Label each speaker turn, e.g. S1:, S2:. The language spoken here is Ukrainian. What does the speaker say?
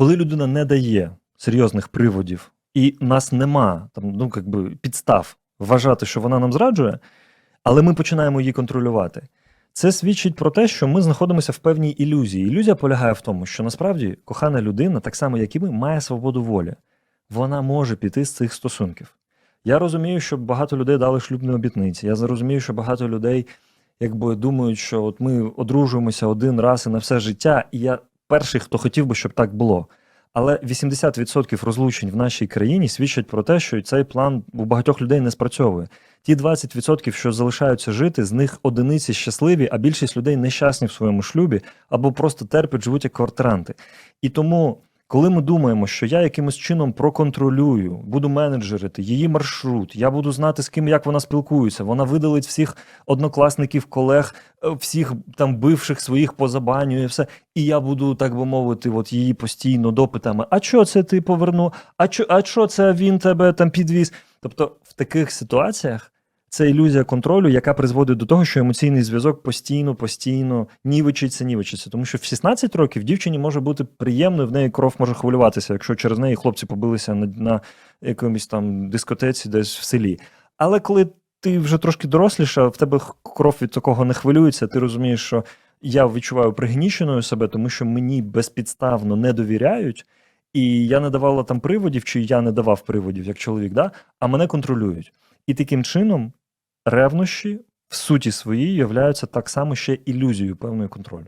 S1: Коли людина не дає серйозних приводів, і нас нема там, ну, как би, підстав вважати, що вона нам зраджує, але ми починаємо її контролювати. Це свідчить про те, що ми знаходимося в певній ілюзії. Ілюзія полягає в тому, що насправді кохана людина, так само як і ми, має свободу волі. Вона може піти з цих стосунків. Я розумію, що багато людей дали шлюбні обітниці. Я розумію, що багато людей якби думають, що от ми одружуємося один раз і на все життя, і я перший, хто хотів би, щоб так було. Але 80% розлучень в нашій країні свідчать про те, що цей план у багатьох людей не спрацьовує. Ті 20%, що залишаються жити, з них одиниці щасливі, а більшість людей нещасні в своєму шлюбі або просто терпять, живуть як квартиранти. І тому, коли ми думаємо, що я якимось чином проконтролюю, буду менеджерити її маршрут, я буду знати, з ким як вона спілкується, вона видалить всіх однокласників, колег, е, всіх там бивших своїх позабанює, все. І я буду, так би мовити, от її постійно допитами: а що це ти повернув? А що, а це він тебе там підвіз? Тобто, в таких ситуаціях це ілюзія контролю, яка призводить до того, що емоційний зв'язок постійно, постійно нівичиться, нівичиться. Тому що в 16 років дівчині може бути приємно, в неї кров може хвилюватися, якщо через неї хлопці побилися на, на якомусь там дискотеці десь в селі. Але коли ти вже трошки доросліша, в тебе кров від такого не хвилюється, ти розумієш, що я відчуваю пригніченою себе, тому що мені безпідставно не довіряють, і я не давала там приводів, чи я не давав приводів як чоловік, да? а мене контролюють. І таким чином ревнощі в суті своїй являються так само ще ілюзією певної контролю.